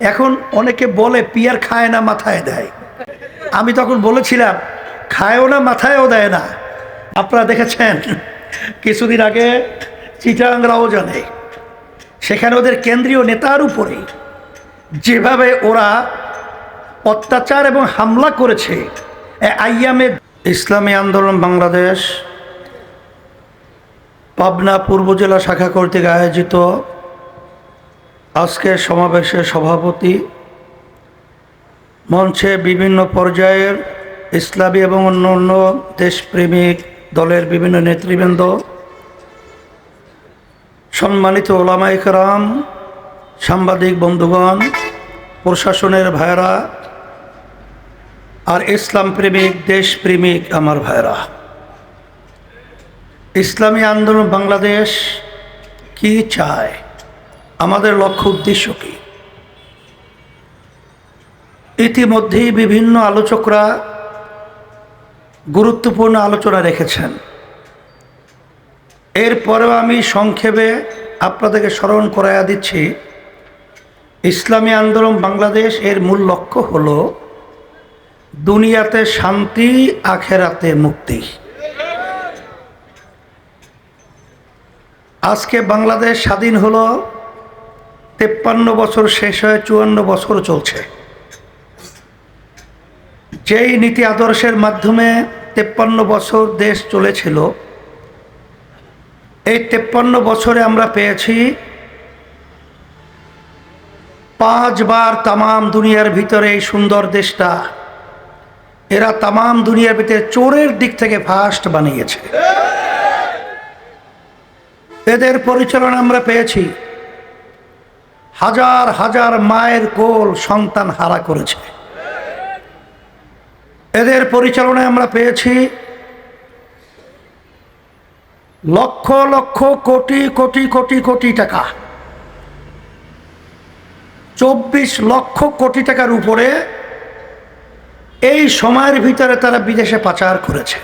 এখন অনেকে বলে পিয়ার খায় না, মাথায় দেয়। আমি তখন বলেছিলাম, খায়ও না, মাথায়ও দেয় না। আপনারা দেখেছেন, কিছুদিন আগে চিটাংরাও জানে, সেখানে ওদের কেন্দ্রীয় নেতার উপরে যেভাবে ওরা অত্যাচার এবং হামলা করেছে আইয়ামে ইসলামী আন্দোলন বাংলাদেশ, পাবনা পূর্ব জেলা শাখা কর্তৃক আয়োজিত আজকের সমাবেশের সভাপতি মঞ্চে বিভিন্ন পর্যায়ের ইসলামী এবং অন্য অন্য দেশপ্রেমিক দলের বিভিন্ন নেতৃবৃন্দ, সম্মানিত ওলামা ইকরাম সাংবাদিক বন্ধুগণ, প্রশাসনের ভাইরা আর ইসলাম প্রেমিক দেশপ্রেমিক আমার ভাইরা ইসলামী আন্দোলন বাংলাদেশ কি চায়? আমাদের লক্ষ্য উদ্দেশ্য কি? ইতিমধ্যেই বিভিন্ন আলোচকরা গুরুত্বপূর্ণ আলোচনা রেখেছেন। এরপরেও আমি সংক্ষেপে আপনাদেরকে স্মরণ করাইয়া দিচ্ছি, ইসলামী আন্দোলন বাংলাদেশ এর মূল লক্ষ্য হল দুনিয়াতে শান্তি, আখেরাতে মুক্তি। আজকে বাংলাদেশ স্বাধীন হলো তেপ্পান্ন বছর শেষ হয়ে চুয়ান্ন বছর চলছে। যেই নীতি আদর্শের মাধ্যমে তেপ্পান্ন বছর দেশ চলেছিল, এই তেপ্পান্ন বছরে আমরা পেয়েছি পাঁচবার তামাম দুনিয়ার ভিতরে এই সুন্দর দেশটা। এরা তামাম দুনিয়ার ভিতরে চোরের দিক থেকে ফার্স্ট বানিয়েছে। এদের পরিচালনা আমরা পেয়েছি হাজার হাজার মায়ের কোল সন্তান হারা করেছে। এদের পরিচালনায় আমরা পেয়েছি লক্ষ লক্ষ কোটি কোটি কোটি কোটি টাকা। চব্বিশ লক্ষ কোটি টাকার উপরে এই সময়ের ভিতরে তারা বিদেশে পাচার করেছে।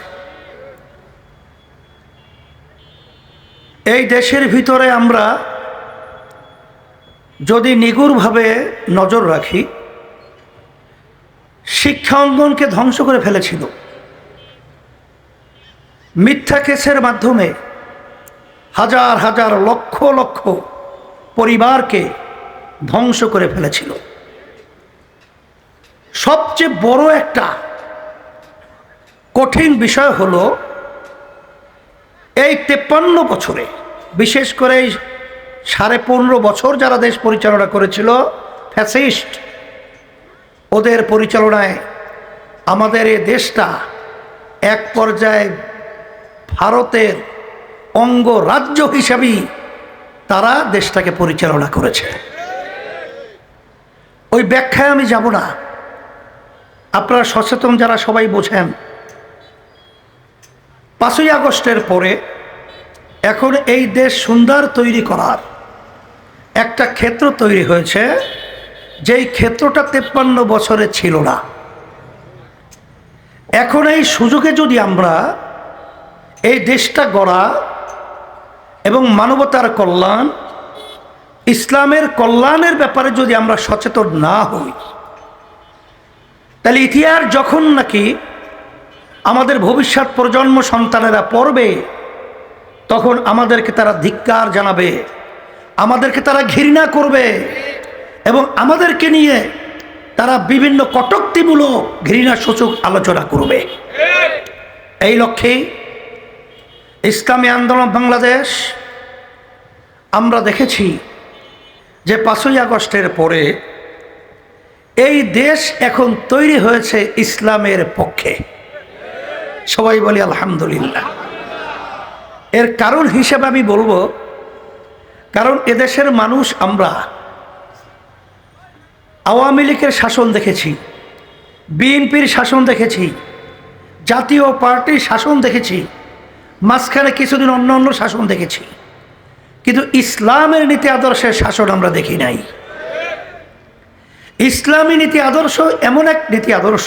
এই দেশের ভিতরে আমরা যদি নিগুড়ভাবে নজর রাখি, শিক্ষা অঙ্গনকে ধ্বংস করে ফেলেছিল। মিথ্যা কেসের মাধ্যমে হাজার হাজার লক্ষ লক্ষ পরিবারকে ধ্বংস করে ফেলেছিল। সবচেয়ে বড় একটা কঠিন বিষয় হলো, এই তেপ্পান্ন বছরে, বিশেষ করে এই সাড়ে পনেরো বছর যারা দেশ পরিচালনা করেছিল ফ্যাসিস্ট ওদের পরিচালনায় আমাদের এ দেশটা এক পর্যায়ে ভারতের অঙ্গ রাজ্য হিসাবেই তারা দেশটাকে পরিচালনা করেছে। ওই ব্যাখ্যায় আমি যাব না। আপনারা সচেতন যারা সবাই বোঝেন। পাঁচই আগস্টের পরে এখন এই দেশ সুন্দর তৈরি করার একটা ক্ষেত্র তৈরি হয়েছে, যেই ক্ষেত্রটা তেপ্পান্ন বছরে ছিল না। এখন এই সুযোগে যদি আমরা এই দেশটা গড়া এবং মানবতার কল্যাণ, ইসলামের কল্যাণের ব্যাপারে যদি আমরা সচেতন না হই, তাহলে ইতিহাস যখন নাকি আমাদের ভবিষ্যৎ প্রজন্ম সন্তানেরা পড়বে, তখন আমাদেরকে তারা ধিক্কার জানাবে। আমাদেরকে তারা ঘৃণা করবে এবং আমাদেরকে নিয়ে তারা বিভিন্ন কটক্তিমূলক ঘৃণা সূচক আলোচনা করবে। এই লক্ষ্যেই ইসলামী আন্দোলন বাংলাদেশ, আমরা দেখেছি যে পাঁচই আগস্টের পরে এই দেশ এখন তৈরি হয়েছে ইসলামের পক্ষে। সবাই বলি, আলহামদুলিল্লাহ। এর কারণ হিসেবে আমি বলব কারণ এদেশের মানুষ আমরা। আওয়ামী লীগের শাসন দেখেছি, বিএনপির শাসন দেখেছি, জাতীয় পার্টির শাসন দেখেছি, মাঝখানে কিছুদিন অন্য অন্য শাসন দেখেছি। কিন্তু ইসলামের নীতি আদর্শের শাসন আমরা দেখি নাই। ইসলামী নীতি আদর্শ এমন এক নীতি আদর্শ,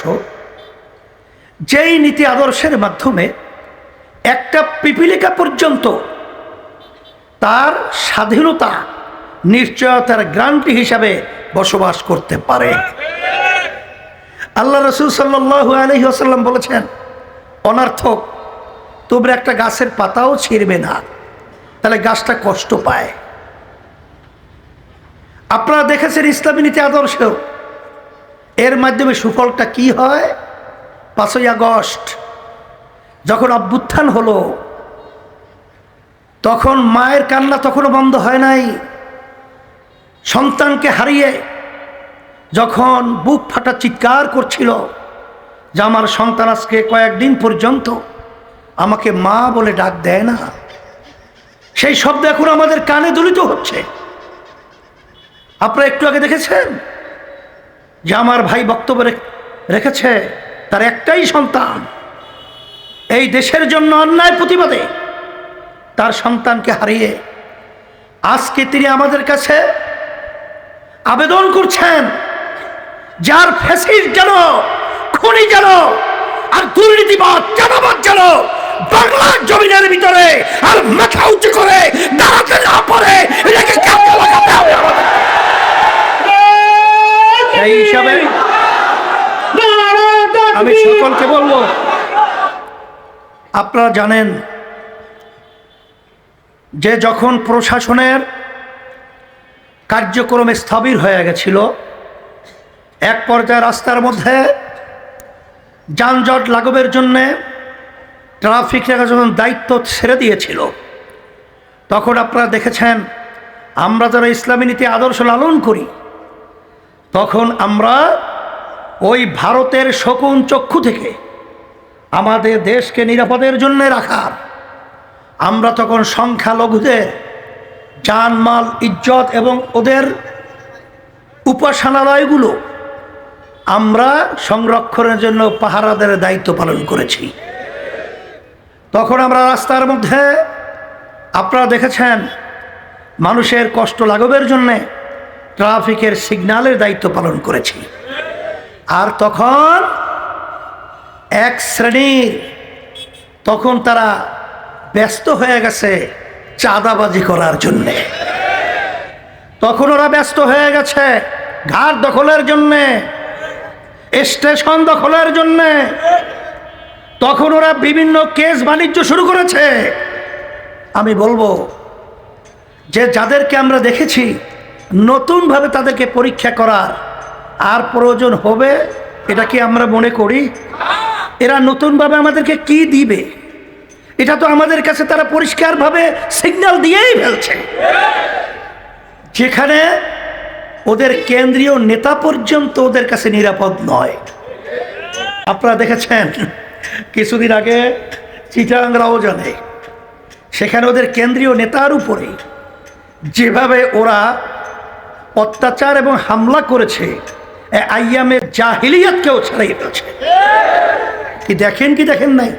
যেই নীতি আদর্শের মাধ্যমে একটা পিপিলিকা পর্যন্ত তার স্বাধীনতা নিশ্চয়তার গ্রান্টি হিসাবে বসবাস করতে পারে। আল্লাহ রসুল সাল্লু আলহি আসাল্লাম বলেছেন, অনার্থক, তোমরা একটা গাছের পাতাও ছিঁড়বে না। তাহলে গাছটা কষ্ট পায়। আপনারা দেখেছেন ইসলামী নীতি আদর্শ। এর মাধ্যমে সুফলটা কি হয়? পাঁচই আগস্ট, যখন অভ্যুত্থান হলো তখন মায়ের কান্না তখনও বন্ধ হয় নাই। সন্তানকে হারিয়ে যখন বুক ফাটা চিৎকার করছিল যে আমার সন্তান আজকে কয়েকদিন পর্যন্ত আমাকে মা বলে ডাক দেয় না। সেই শব্দ এখন আমাদের কানে দলিত হচ্ছে। আপনারা একটু আগে দেখেছেন যে আমার ভাই বক্তব্য রেখেছে, তার একটাই সন্তান। এই দেশের জন্য অন্যায় প্রতিবাদে তার সন্তানকে হারিয়ে আজকে তিনি আমাদের কাছে আবেদন করছেন যার ফেসিস যেন খুনি যেন আর দুর্নীতিবাদ চাঁদাবাদ যেন বাংলার জমিনের ভিতরে আর মাথা উঁচু করে দাঁড়াতে না পারে এটাকে কাজে লাগাতে হবে। সেই হিসাবে আমি সকলকে বলব আপনারা জানেন যে যখন প্রশাসনের কার্যক্রমে স্থবির হয়ে গেছিল, এক পর্যায়ে রাস্তার মধ্যে যানজট লাঘবের জন্যে ট্রাফিক যখন দায়িত্ব ছেড়ে দিয়েছিল, তখন আপনারা দেখেছেন, আমরা যারা ইসলামী নীতি আদর্শ লালন করি, তখন আমরা ওই ভারতের শকুন চক্ষু থেকে আমাদের দেশকে নিরাপদের জন্য রাখার আমরা তখন সংখ্যালঘুদের জানমাল, ইজ্জত এবং ওদের উপাসনালয়গুলো আমরা সংরক্ষণের জন্য পাহারাদের দায়িত্ব পালন করেছি। তখন আমরা রাস্তার মধ্যে, আপনারা দেখেছেন, মানুষের কষ্ট লাঘবের জন্যে ট্রাফিকের সিগন্যালের দায়িত্ব পালন করেছি। আর তখন এক শ্রেণির, তখন তারা ব্যস্ত হয়ে গেছে চাঁদাবাজি করার জন্যে। তখন ওরা ব্যস্ত হয়ে গেছে ঘাট দখলের জন্যে, স্টেশন দখলের জন্যে। তখন ওরা বিভিন্ন কেস বাণিজ্য শুরু করেছে। আমি বলব, যে যাদেরকে আমরা দেখেছি, নতুনভাবে তাদেরকে পরীক্ষা করার আর প্রয়োজন হবে, এটা কি আমরা মনে করি? এরা নতুনভাবে আমাদেরকে কি দিবে? এটা তো আমাদের কাছে তারা পরিষ্কারভাবে সিগন্যাল দিয়েই ফেলছে। যেখানে ওদের কেন্দ্রীয় নেতা পর্যন্ত ওদের কাছে নিরাপদ নয়। আপনারা দেখেছেন, কিছুদিন আগে চিটাংরাও জানে, সেখানে ওদের কেন্দ্রীয় নেতার উপরে যেভাবে ওরা অত্যাচার এবং হামলা করেছে আইয়ামের জাহিলিয়াতকেও ছাড়িয়ে ফেলছে। কি দেখেন কি দেখেন নাই?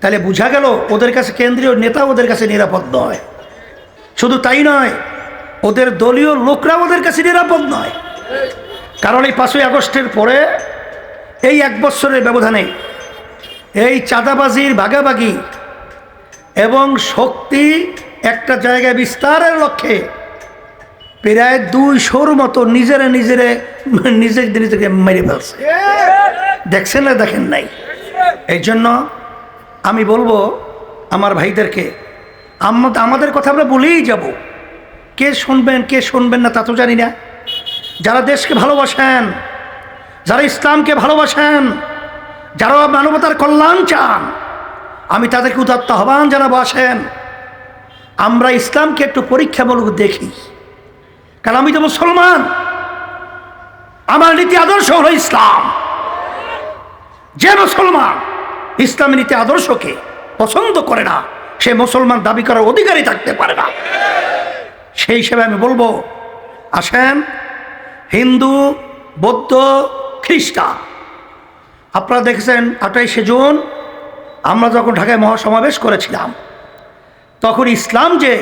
তাহলে বোঝা গেল ওদের কাছে কেন্দ্রীয় নেতা ওদের কাছে নিরাপদ নয়। শুধু তাই নয়, ওদের দলীয় লোকরা ওদের কাছে নিরাপদ নয়। কারণ এই পাঁচই আগস্টের পরে এই এক বছরের ব্যবধানে এই চাঁদাবাজির ভাগাভাগি এবং শক্তি একটা জায়গায় বিস্তারের লক্ষ্যে প্রায় দুইশোর মতো নিজেরা নিজেরে নিজের নিজেকে মেরে ফেলছে। দেখছেন না দেখেন নাই? এই জন্য আমি বলব আমার ভাইদেরকে আম- আমাদের কথা আমরা বলেই যাব। কে শুনবেন কে শুনবেন না তা তো জানি না। যারা দেশকে ভালোবাসেন, যারা ইসলামকে ভালোবাসেন, যারা মানবতার কল্যাণ চান, আমি তাদেরকে উদাত্ত আহ্বান জানাব, আসেন। আমরা ইসলামকে একটু পরীক্ষামূলক দেখি। কারণ আমি তো মুসলমান। আমার নীতি আদর্শ হলো ইসলাম। যে মুসলমান ইসলামী নীতি আদর্শকে পছন্দ করে না, সে মুসলমান দাবি করার অধিকারী থাকতে পারে না। সেই হিসেবে আমি বলব, আসেন, হিন্দু, বৌদ্ধ, খ্রিস্টান। আপনারা দেখেছেন আঠাইশে জুন, আমরা যখন ঢাকায় মহাসমাবেশ করেছিলাম, তখন ইসলাম যে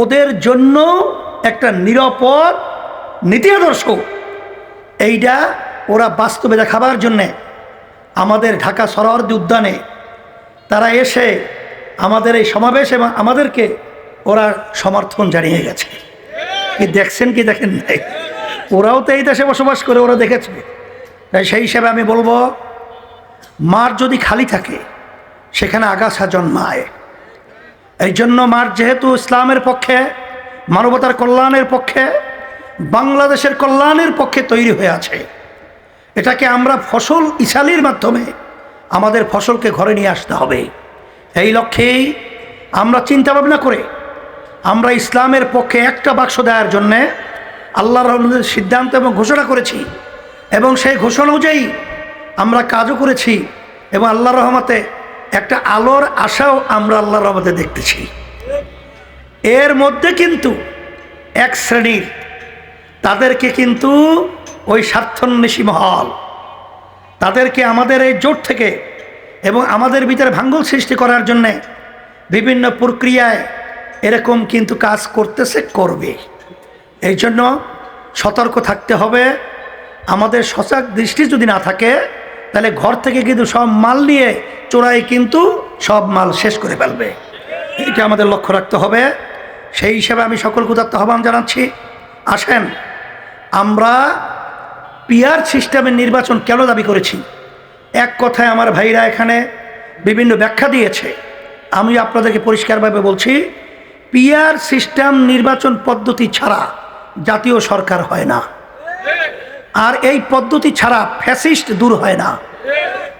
ওদের জন্য একটা নিরাপদ নীতি আদর্শ, এইটা ওরা বাস্তবে দেখাবার জন্যে আমাদের ঢাকা সরহরদি উদ্যানে তারা এসে আমাদের এই সমাবেশ আমাদেরকে ওরা সমর্থন জানিয়ে গেছে। কি দেখছেন কি দেখেন নাই? ওরাও তো এই দেশে বসবাস করে, ওরা দেখেছে। তাই সেই হিসাবে আমি বলব, মাঠ যদি খালি থাকে, সেখানে আগাছা জন্মায়। এই জন্য মাঠ যেহেতু ইসলামের পক্ষে, মানবতার কল্যাণের পক্ষে, বাংলাদেশের কল্যাণের পক্ষে তৈরি হয়ে আছে। এটাকে আমরা ফসল ইসালির মাধ্যমে আমাদের ফসলকে ঘরে নিয়ে আসতে হবে। এই লক্ষ্যেই আমরা চিন্তা ভাবনা করে আমরা ইসলামের পক্ষে একটা বাক্স দেওয়ার জন্যে আল্লাহ রহমদের সিদ্ধান্ত এবং ঘোষণা করেছি এবং সেই ঘোষণা অনুযায়ী আমরা কাজও করেছি এবং আল্লাহ রহমতে একটা আলোর আশাও আমরা আল্লাহ রহমতে দেখতেছি। এর মধ্যে কিন্তু এক শ্রেণির তাদেরকে কিন্তু ওই স্বার্থন্বেষী মহল। তাদেরকে আমাদের এই জোট থেকে এবং আমাদের ভিতরে ভাঙ্গল সৃষ্টি করার জন্যে বিভিন্ন প্রক্রিয়ায় এরকম কিন্তু কাজ করতেছে, করবে। এই জন্য সতর্ক থাকতে হবে। আমাদের সজাগ দৃষ্টি যদি না থাকে, তাহলে ঘর থেকে কিন্তু সব মাল নিয়ে চোরাই কিন্তু সব মাল শেষ করে ফেলবে। এটা আমাদের লক্ষ্য রাখতে হবে। সেই হিসাবে আমি সকল কুদার্ত আহ্বান জানাচ্ছি। আসেন, আমরা পিয়ার সিস্টেমের নির্বাচন কেন দাবি করেছি? এক কথায় আমার ভাইরা এখানে বিভিন্ন ব্যাখ্যা দিয়েছে। আমি আপনাদেরকে পরিষ্কারভাবে বলছি পিয়ার সিস্টেম নির্বাচন পদ্ধতি ছাড়া জাতীয় সরকার হয় না। আর এই পদ্ধতি ছাড়া ফ্যাসিস্ট দূর হয় না।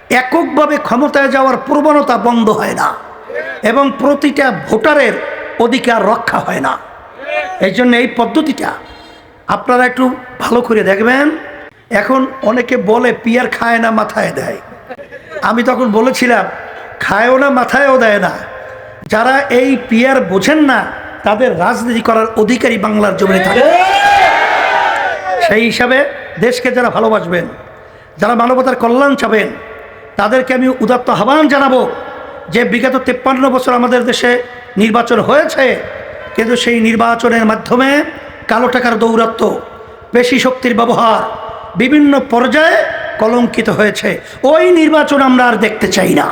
এককভাবে ক্ষমতায় যাওয়ার প্রবণতা বন্ধ হয় না। এবং প্রতিটা ভোটারের অধিকার রক্ষা হয় না। এই জন্য এই পদ্ধতিটা আপনারা একটু ভালো করে দেখবেন। এখন অনেকে বলে পিয়ার খায় না, মাথায় দেয়। আমি তখন বলেছিলাম, খায়ও না, মাথায়ও দেয় না। যারা এই পিয়ার বোঝেন না, তাদের রাজনীতি করার অধিকারী বাংলার জমিনে থাকে। সেই হিসাবে দেশকে যারা ভালোবাসবেন, যারা মানবতার কল্যাণ চাবেন, তাদেরকে আমি উদাত্ত আহ্বান জানাব যে বিগত তেপ্পান্ন বছর আমাদের দেশে নির্বাচন হয়েছে, কিন্তু সেই নির্বাচনের মাধ্যমে কালো টাকার দৌরাত্ম পেশি শক্তির ব্যবহার বিভিন্ন পর্যায়ে কলঙ্কিত হয়েছে। ওই নির্বাচন আমরা আর দেখতে চাই না।